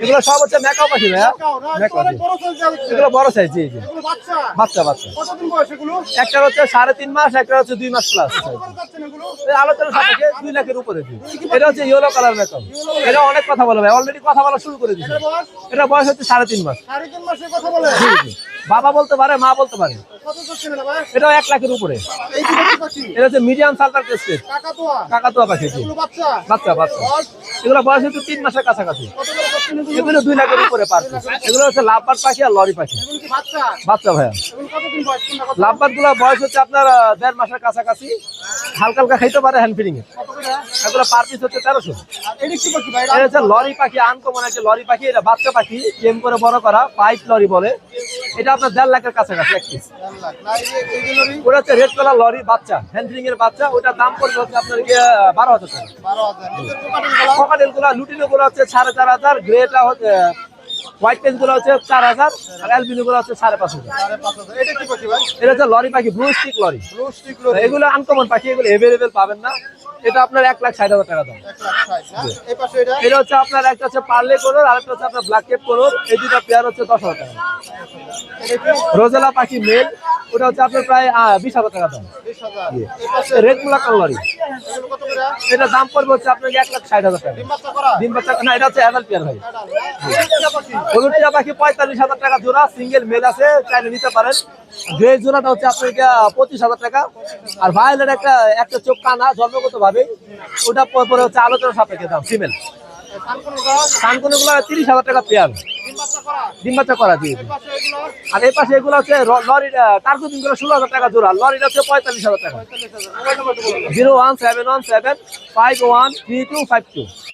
এগুলো সব হচ্ছে মেকআপ পাখি ভাইয়া। এগুলো বড় সাইজ জি জি। বাচ্চা। বাচ্চা একটা হচ্ছে সাড়ে তিন মাস একটা হচ্ছে দুই মাস প্লাস আলোচনা সাপেক্ষে দুই লাখের উপরে এটা হচ্ছে ইয়েলো কালার মেকআপ এটা অনেক কথা বলে ভাই অলরেডি কথা বলা শুরু করে দিচ্ছে এটা বয়স? হচ্ছে সাড়ে তিন মাস। জি, জি। বাবা বলতে পারে, মা বলতে পারে। এটাও এক লাখের উপরে। এটা হচ্ছে মিডিয়াম টেস্টেড কাকাতুয়া পাখি বাচ্চা বাচ্চা। এগুলো বয়স হচ্ছে তিন মাসের কাছাকাছি। এগুলো দুই লাখের উপরে পার piece। এগুলো হচ্ছে লাভবার পাখি আর লরি পাখি। বাচ্চা ভাইয়া। লাভবারগুলো বয়স হচ্ছে আপনার দেড় মাসের কাছাকাছি। হালকা হালকা খাইতে পারে হ্যান্ড ফিডিং এগুলো পার পিস হচ্ছে তেরোশো। এটা হচ্ছে লরি পাখি আনকমন একটা লরি পাখি। এটা বাচ্চা পাখি গেম করে বড় করা পাইপ লরি বলে। এটা আপনার দেড় লাখের কাছাকাছি এক পিস ওটা হচ্ছে রেড কালার লরি বাচ্চা হ্যান্ড এর বাচ্চা। ওটা দাম পড়বে হচ্ছে আপনার গিয়ে বারো হাজার টাকা। ককাটেলগুলা লুটিনো গুলো হচ্ছে সাড়ে চার হাজার গ্রেটা হচ্ছে হোয়াইট পেজগুলো হচ্ছে চার হাজার আর অ্যালবিনো গুলো হচ্ছে সাড়ে পাঁচ হাজার। এটা হচ্ছে লরি পাখি ব্লু স্টিক লরি। এগুলো আনকমন পাখি এগুলো এভেলেবেল পাবেন না। এটা আপনার এক লাখ ষাট হাজার টাকা দাম। এটা? হচ্ছে আপনার একটা হচ্ছে পার্লে কোনোর আর একটা হচ্ছে আপনার ব্ল্যাক কেপ কোনোর। এই দুটা পেয়ার হচ্ছে দশ হাজার টাকা। রোজেলা পাখি মেল ওটা হচ্ছে আপনার প্রায় বিশ হাজার টাকা দাম। রেড কালারি লরি এটা দাম পড়বে হচ্ছে আপনাকে এক লাখ ষাট হাজার টাকা। ডিম বাচ্চা না এটা হচ্ছে অ্যাডাল্ট পেয়ার ভাই। হলুদ টিয়া পাখি পঁয়তাল্লিশ হাজার টাকা জোড়া সিঙ্গেল মেল আছে চাইলে নিতে পারেন। গ্রে জোড়াটা হচ্ছে আপনাকে পঁচিশ হাজার টাকা। আর ভায়োলেট একটা একটা চোখ কানা জন্মগত ভাবে ওটা পরে হচ্ছে আলোচনা সাপেক্ষে দাম ফিমেল কানকুনুগুলো তিরিশ হাজার টাকা পেয়ার ডিম বাচ্চা করা দিয়ে আর এই পাশে এগুলো হচ্ছে লরির টার্গেটিংগুলো ষোলো হাজার টাকা জোড়া। লরিটা হচ্ছে পঁয়তাল্লিশ হাজার টাকা। Zero one seven one seven five one three two five two.